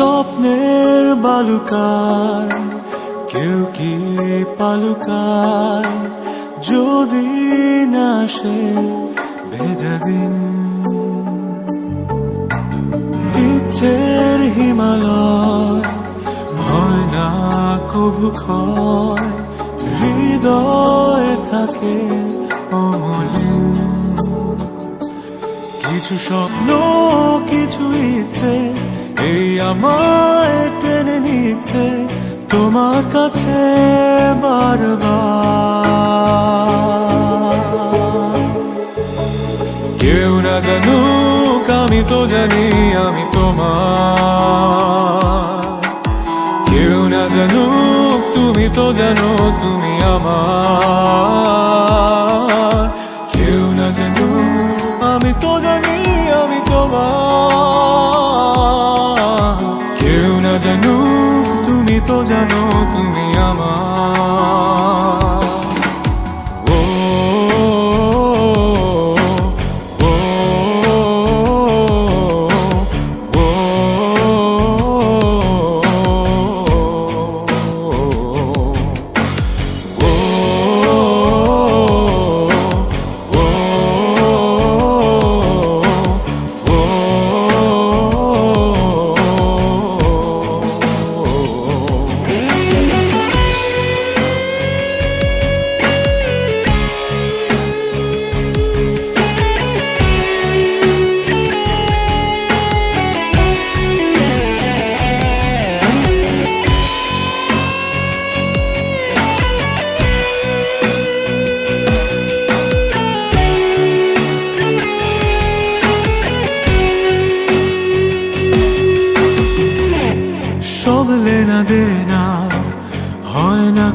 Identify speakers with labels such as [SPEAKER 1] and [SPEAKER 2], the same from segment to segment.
[SPEAKER 1] স্বপ্নের বালুকার, কেউ কি পালুকার? যদি না সে ভেজা দিন। ইচ্ছের হিমালয় ভয় না কবু ক্ষয় থাকে অমলিন। কিছু স্বপ্ন, কিছু ইচ্ছে এই আমায় টেনে নিচ্ছে তোমার কাছে বারবার। কেউ না জানুক, আমি তো জানি আমি তোমার। কেউ না জানুক, তুমি তো জানো তুমি আমার।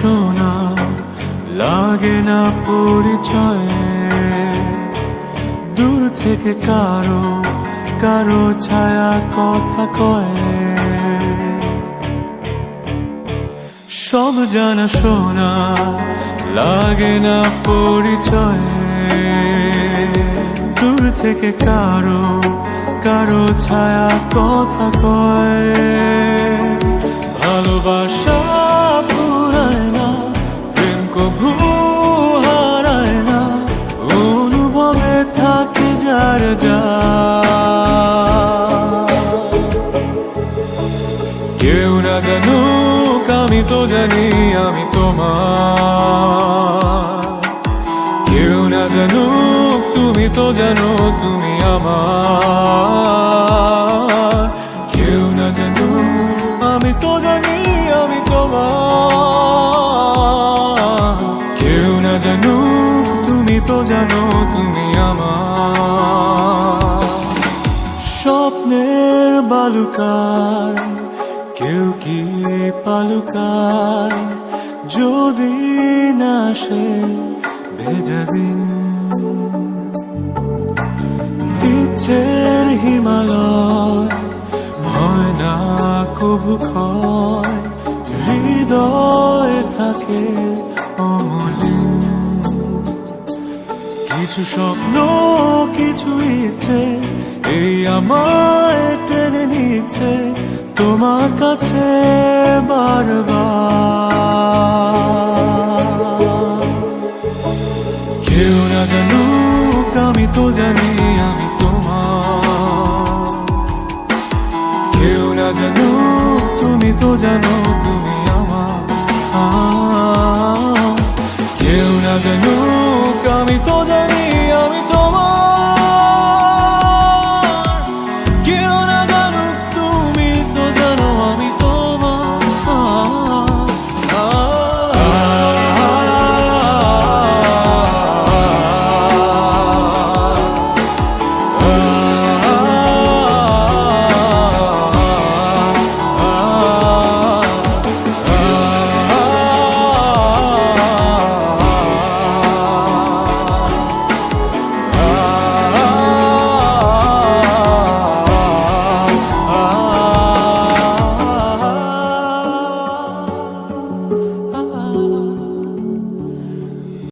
[SPEAKER 1] শোনা, লাগে না পরিচয়ে। দূর থেকে কারও কারও ছায়া কথা কয়। সব জানা শোনা, লাগে না পরিচয়ে। দূর থেকে কারও কারও ছায়া কথা কয়। আমি তো জানি আমি তোমার। কেউ না জানুক, তুমি তো জানো তুমি আমার। কেউ না জানুক, আমি তো জানি আমি তোমার। কেউ না জানো তুমি তো জানো তুমি আমার। স্বপ্নের বালুকায় কেউ কি পালুকায় যদি না সে ভেজা দিন। ইচ্ছের হিমালয় কবু ক্ষয়, হৃদয় থাকে অমলিন। কিছু স্বপ্ন, কিছু ইচ্ছে, এই আমায় টেনে নিচ্ছে তোমার কাছে বারবার। কেউ না জানুক, আমি তো জানি আমি তোমার। কেউ না জানুক, তুমি তো জানো তুমি আমার। কেউ না জানুক, আমি তো জানি